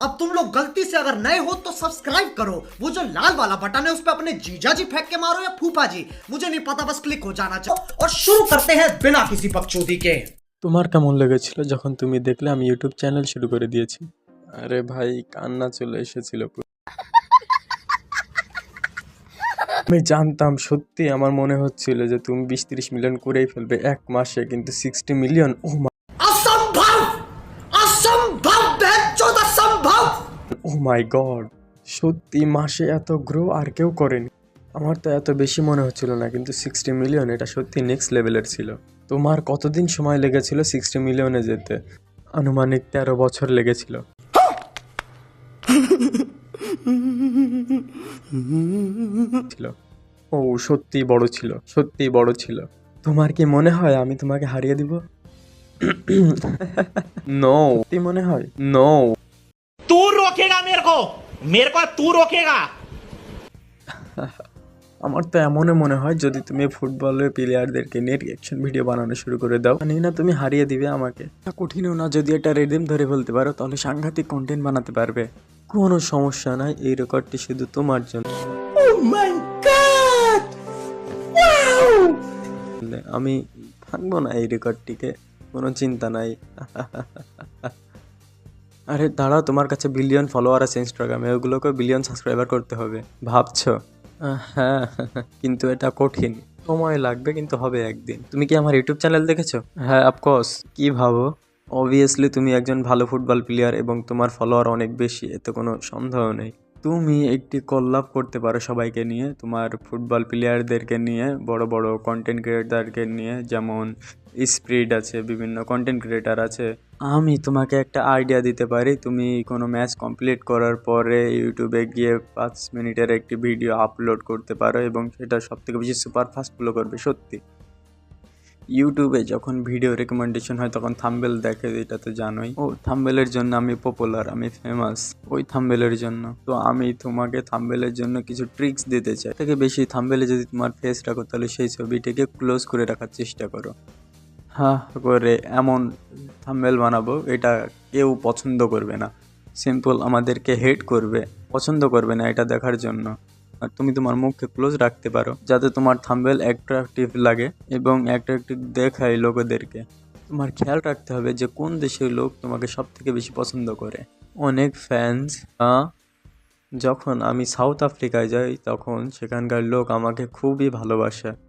अब तुम लोग गलती से अगर नए हो तो सब्सक्राइब करो वो जो लाल वाला बटन है उस पर अपने जीजा जी फेंक के मारो या फूफा जी मुझे नहीं पता बस क्लिक हो जाना चाहिए और शुरू करते हैं बिना किसी बकचोदी के তোমার কেমন লেগেছিল যখন তুমি দেখলে আমি ইউটিউব চ্যানেল শুরু করে দিয়েছি আরে ভাই কান্না চলে এসেছিল পুরো। আমি জানতাম সত্যি আমার মনে হচ্ছিল যে তুমি বিশ তিরিশ মিলিয়ন করেই ফেলবে এক মাসে কিন্তু sixty million O my god সত্যি মাসে এত গ্রো আর কেউ করেনি। আমার তো এত বেশি মনে হচ্ছিল না, কিন্তু সিক্সটি মিলিয়ন এটা সত্যি নেক্সট লেভেলের ছিল। তোমার কতদিন সময় লেগেছিল সিক্সটি মিলিয়নে যেতে? আনুমানিক তেরো বছর লেগেছিল। ছিল। ও, সত্যি বড় ছিল, সত্যি বড় ছিল। তোমার কি মনে হয় আমি তোমাকে হারিয়ে দিব? নো মনে হয়? নো रोकेगा मेरे को मेरे को तू रोकेगा আমার তো এমনও মনে হয় যদি তুমি ফুটবলের প্লেয়ারদেরকে নিয়ে রিয়াকশন ভিডিও বানানো শুরু করে দাও জানি না তুমি হারিয়ে দিবে আমাকে এটা কঠিনও না যদি এটা রেডিম ধরে ফেলতে পারো তাহলে সাংঘাতিক কন্টেন্ট বানাতে পারবে কোনো সমস্যা নাই এই রেকর্ডটি শুধু তোমার জন্য আমি ভাঙবো না এই রেকর্ডটিকে কোনো চিন্তা নাই আরে দাঁড়াও, তোমার কাছে বিলিয়ন ফলোয়ার আছে ইনস্টাগ্রামে ওগুলোকে বিলিয়ন সাবস্ক্রাইবার করতে হবে। ভাবছ? হ্যাঁ কিন্তু এটা কঠিন। সময় লাগবে, কিন্তু হবে একদিন। তুমি কি আমার ইউটিউব চ্যানেল দেখেছ? হ্যাঁ অফকোর্স কি ভাবো? অবভিয়াসলি তুমি একজন ভালো ফুটবল প্লেয়ার এবং তোমার ফলোয়ার অনেক বেশি, এতে কোনো সন্দেহ নেই। তুমি একটি কল্লাপ করতে পারো সবাইকে নিয়ে, তোমার ফুটবল প্লেয়ারদেরকে নিয়ে, বড় বড় কন্টেন্ট ক্রিয়েটারকে নিয়ে, যেমন স্প্রিড আছে, বিভিন্ন কন্টেন্ট ক্রিয়েটার আছে। আমি তোমাকে একটা আইডিয়া দিতে পারি, তুমি কোনো ম্যাচ কমপ্লিট করার পরে ইউটিউবে গিয়ে পাঁচ মিনিটের একটি ভিডিও আপলোড করতে পারো এবং সেটা সব থেকে বেশি সুপার ফাস্ট ফলো করবে, সত্যি। ইউটিউবে যখন ভিডিও রেকমেন্ডেশন হয়, তখন থাম্বেল দেখে, এটা তো জানোই। ও থাম্বেলের জন্য আমি পপুলার আমি ফেমাস ওই থাম্বেলের জন্য। তো আমি তোমাকে থাম্বেলের জন্য কিছু ট্রিক্স দিতে চাই। থেকে বেশি থাম্বেলে যদি তোমার ফেস রাখো, তাহলে সেই ছবিটিকে ক্লোজ করে রাখার চেষ্টা করো। হ্যাঁ করে এমন থাম্বেল বানাবো, এটা কেউ পছন্দ করবে না। সিম্পল আমাদেরকে হেট করবে, পছন্দ করবে না এটা দেখার জন্য। আর তুমি তোমার মুখকে ক্লোজ রাখতে পারো, যাতে তোমার থাম্বেল অ্যাট্রাকটিভ লাগে এবং অ্যাট্রাকটিভ দেখায় লোকেদেরকে। তোমার খেয়াল রাখতে হবে যে কোন দেশের লোক তোমাকে সব থেকে বেশি পছন্দ করে। অনেক ফ্যান্স যখন আমি সাউথ আফ্রিকায় যাই, তখন সেখানকার লোক আমাকে খুবই ভালোবাসে।